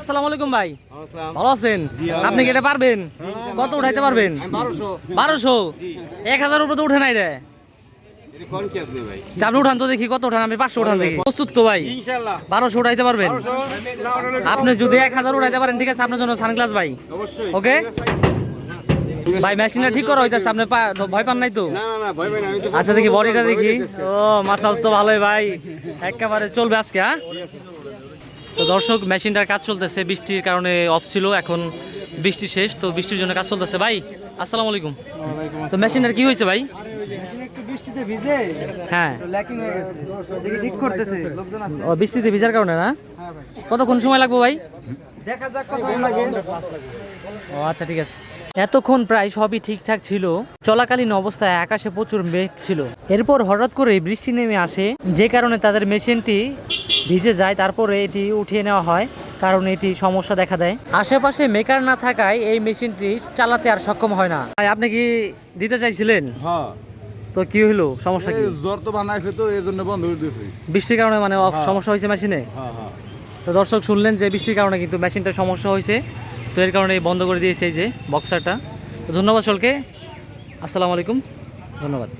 আসসালামু আলাইকুম ভাই। ভালো আছেন? আপনি কি এটা পারবেন? কত উঠাইতে পারবেন? বারোশো। এক হাজার উপরে তো উঠে নাই রে। আপনি উঠান তো দেখি কত উঠান? আমি পাঁচশো উঠান দেখি। প্রস্তুত তো ভাই। বারোশো উঠাইতে পারবেন? আপনি যদি এক হাজার উঠাইতে পারেন ঠিক আছে? আপনার জন্য সানগ্লাস ভাই। ওকে? ভাই মেশিনটা ঠিক করা হইতেছে। আপনি ভয় পান নাই তো? আচ্ছা দেখি বডিটা দেখি। ও মাসাল তো ভালোই ভাই। একেবারে চলবে আজকে হ্যাঁ? তো দর্শক মেশিনটার কাজ চলতেছে বৃষ্টির কারণে অফ ছিল এখন বৃষ্টি শেষ তো বৃষ্টির জন্য কাজ চলতেছে। ভাই আসসালামু আলাইকুম। তো মেশিনটার কি হয়েছে ভাই? বৃষ্টিতে ভিজে হ্যাঁ। হয়ে গেছে। ঠিক করতেছে লোকজন আছে। ও বৃষ্টিতে ভিজার কারণে না? হ্যাঁ কতক্ষণ সময় লাগবে ভাই? দেখা যাক লাগে। ও আচ্ছা ঠিক আছে। এতক্ষণ প্রায় সবই ঠিকঠাক ছিল। চলাকালীন অবস্থায় আকাশে প্রচুর মেঘ ছিল। এরপর হঠাৎ করে বৃষ্টি নেমে আসে। যে কারণে তাদের মেশিনটি ভিজে যায় তারপরে এটি উঠিয়ে নেওয়া হয় কারণ এটি সমস্যা দেখা দেয়। আশেপাশে মেকার না থাকায় এই মেশিনটি চালাতে আর সক্ষম হয় না। ভাই আপনি কি দিতে চাইছিলেন? হ্যাঁ। তো কি হইল? সমস্যা কি? জ্বর তো বানাইছে তো এই জন্য বন্ধ করে দিয়েছি। বৃষ্টির কারণে মানে হ্যাঁ। সমস্যা হয়েছে মেশিনে? হ্যাঁ হ্যাঁ। তো দর্শক শুনলেন যে বৃষ্টির কারণে কিন্তু মেশিনটা সমস্যা হয়েছে। তো এর কারণে বন্ধ করে দিয়েছে এই যে বক্সারটা তো ধন্যবাদ সকলকে। আসসালামু আলাইকুম। ধন্যবাদ।